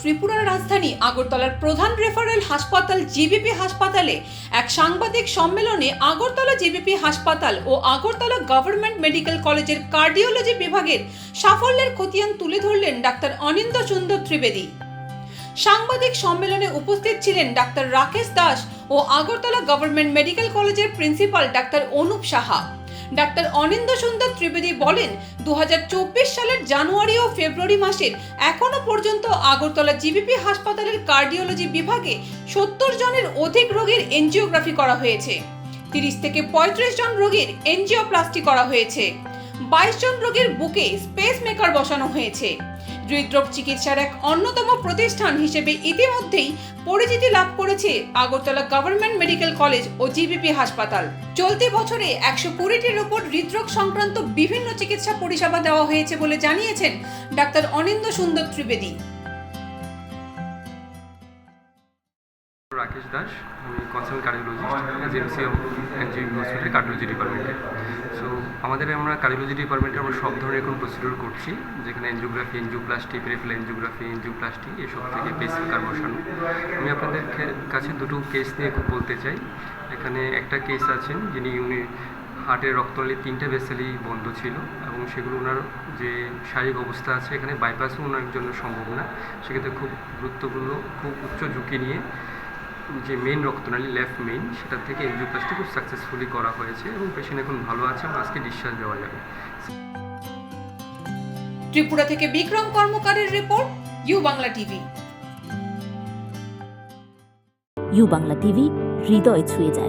ত্রিপুরার রাজধানী আগরতলার প্রধান রেফারেল হাসপাতাল জিবিপি হাসপাতালে এক সাংবাদিক সম্মেলনে আগরতলা জিবিপি হাসপাতাল ও আগরতলা গভর্নমেন্ট মেডিকেল কলেজের কার্ডিওলজি বিভাগের সাফল্যের খতিয়ান তুলে ধরলেন ডাক্তার অনিন্দ সুন্দর ত্রিবেদী। সাংবাদিক সম্মেলনে উপস্থিত ছিলেন ডাক্তার রাকেশ দাস ও আগরতলা গভর্নমেন্ট মেডিকেল কলেজের principal doctor Anup Saha. Doctor Anindya Sundar Tribedi বলেন, দুহাজার চব্বিশ সালের জানুয়ারি ও ফেব্রুয়ারি মাসের এখনও পর্যন্ত আগরতলা জিবিপি হাসপাতালের কার্ডিওলজি বিভাগে সত্তর জনের অধিক রোগীর এনজিওগ্রাফি করা হয়েছে। তিরিশ থেকে পঁয়ত্রিশ জন রোগীর এনজিওপ্লাস্টি করা হয়েছে। বাইশ জন রোগীর বুকে স্পেস মেকার বসানো হয়েছে। হৃদরোগ চিকিৎসার এক অন্যতম প্রতিষ্ঠান হিসেবে ইতিমধ্যেই পরিচিতি লাভ করেছে আগরতলা গভর্নমেন্ট মেডিকেল কলেজ ও জিবিপি হাসপাতাল। চলতি বছরে একশো কুড়িটির ওপর হৃদরোগ সংক্রান্ত বিভিন্ন চিকিৎসা পরিষেবা দেওয়া হয়েছে বলে জানিয়েছেন ডাক্তার অনিন্দ সুন্দর ত্রিবেদী। রাকেশ দাস আমি concern cardiologist of NGO hospital cardiology ডিপার্টমেন্টে আমাদের আমরা কার্ডিওলজি ডিপার্টমেন্টে আমরা সব ধরনের এখন প্রসিডিউর করছি, যেখানে angiography angioplasty peripheral angiography angioplasty এসব থেকে বেসিক কার বসানো আমি আপনাদের কাছে দুটো কেস নিয়ে খুব বলতে চাই। এখানে একটা কেস আছেন যিনি উনি হার্টের রক্তনালী তিনটে ভেসেলই বন্ধ ছিল এবং সেগুলো ওনার যে শারীরিক অবস্থা আছে, এখানে বাইপাসও ওনার জন্য সম্ভব না। সেক্ষেত্রে খুব গুরুত্বপূর্ণ, খুব উচ্চ ঝুঁকি নিয়ে যে মেন রক্তনালী লেফট মেইন সেটা থেকে এনজিওপ্লাস্টি খুব সাকসেসফুলি করা হয়েছে এবং পেশেন্ট এখন ভালো আছে এবং আজকে ডিসচার্জ দেওয়া যাবে। ত্রিপুরা থেকে Bikram কর্মকারের report U Bangla TV U Bangla TV হৃদয় ছুঁয়ে যায়।